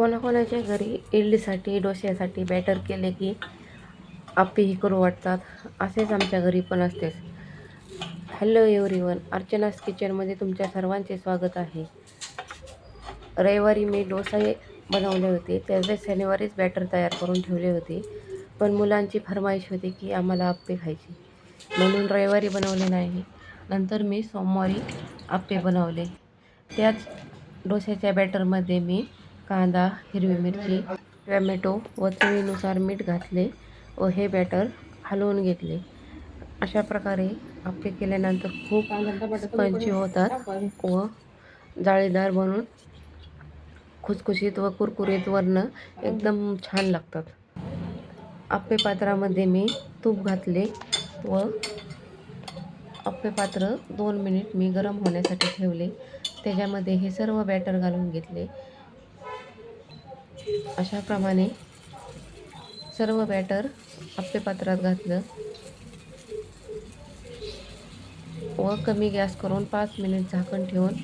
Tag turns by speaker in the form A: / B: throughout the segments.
A: कोणाकोणाच्या घरी इडलीसाठी डोश्यासाठी बॅटर केले की आप्पेही करू वाटतात. असेच आमच्या घरी पण असतेच. हॅलो एव्हरीवन अर्चनास किचनमध्ये तुमच्या सर्वांचे स्वागत आहे. रविवारी मी डोसा बनवले होते. त्याचे शनिवारीच बॅटर तयार करून ठेवले होते. पण मुलांची फरमाईश होती की आम्हाला आप्पे खायचे. म्हणून रविवारी बनवले नाही नंतर मी सोमवारी आप्पे बनवले. त्याच डोश्याच्या बॅटरमध्ये मी कांदा हिरवी मिरची टॅमॅटो व चवीनुसार मीठ घातले व हे बॅटर हलवून घेतले. अशा प्रकारे आप्पे केल्यानंतर खूप स्पंची होतात व जाळीदार बनून खुसखुशीत व कुरकुरीत वर्ण एकदम छान लागतात. आप्पे पात्रामध्ये मी तूप घातले व आप्पे पात्र दोन मिनिट मी गरम होण्यासाठी ठेवले. त्याच्यामध्ये हे सर्व बॅटर घालून घेतले. अशाप्रमाणे सर्व बॅटर आपल्या पात्रात घातलं. व कमी गॅस करून पाच मिनिट झाकण ठेवून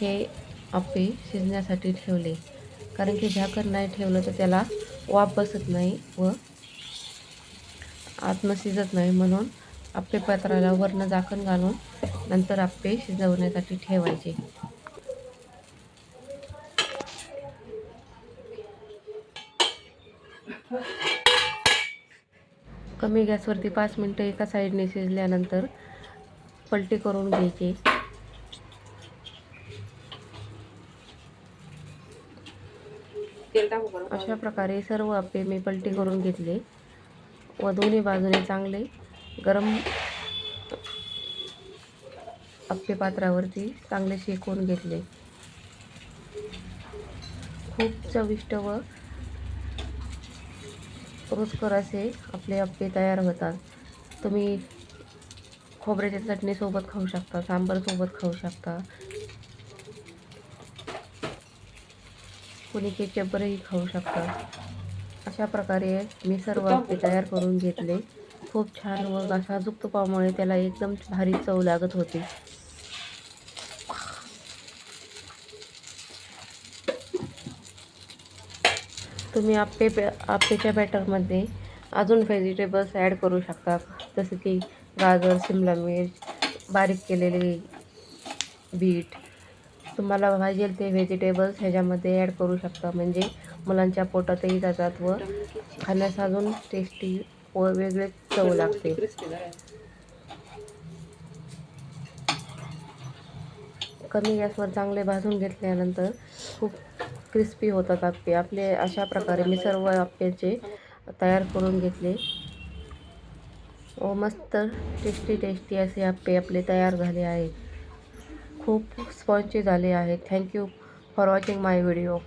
A: हे आप्पे शिजण्यासाठी ठेवले. कारण की झाकण नाही ठेवलं तर त्याला वाफ बसत नाही व आतनं शिजत नाही. म्हणून आप्पे पात्राला वरनं झाकण घालून नंतर आप्पे शिजवण्यासाठी ठेवायचे. कमी गॅसवरती पाच मिनटं एका साईडने शिजल्यानंतर पलटी करून घ्यायची. अशा प्रकारे सर्व आप्पे मी पलटी करून घेतले व दोन्ही बाजूने चांगले गरम आप्पे पात्रावरती चांगले शेकवून घेतले. खूप चविष्ट व रुचकर असे आपले आप्पे तयार होतात. तुम्ही खोबऱ्याच्या चटणीसोबत खाऊ शकता सांबरसोबत खाऊ शकता. कुणी केचपवरही खाऊ शकता. अशा प्रकारे मी सर्व आप्पे तयार करून घेतले. खूप छान व साजूक तुपामुळे त्याला एकदम भारी चव लागत होती. तुम्ही आप्पे आप्पेच्या बॅटरमध्ये अजून व्हेजिटेबल्स ॲड करू शकता. जसं की गाजर शिमला मिर्च बारीक केलेले बीट. तुम्हाला पाहिजेल ते व्हेजिटेबल्स ह्याच्यामध्ये ॲड करू शकता. म्हणजे मुलांच्या पोटातही जातात व खाण्यास अजून टेस्टी व वेगळे चव लागते. कमी गॅसवर चांगले भाजून घेतल्यानंतर खूप क्रिस्पी होतात आप्पे. आपले अशा प्रकारे मी सर्व आप्प्याचे तयार करून घेतले. व मस्त टेस्टी टेस्टी असे आप्पे आपले तयार झाले आहेत. खूप स्पॉन्ची झाले आहेत. Thank you for watching my video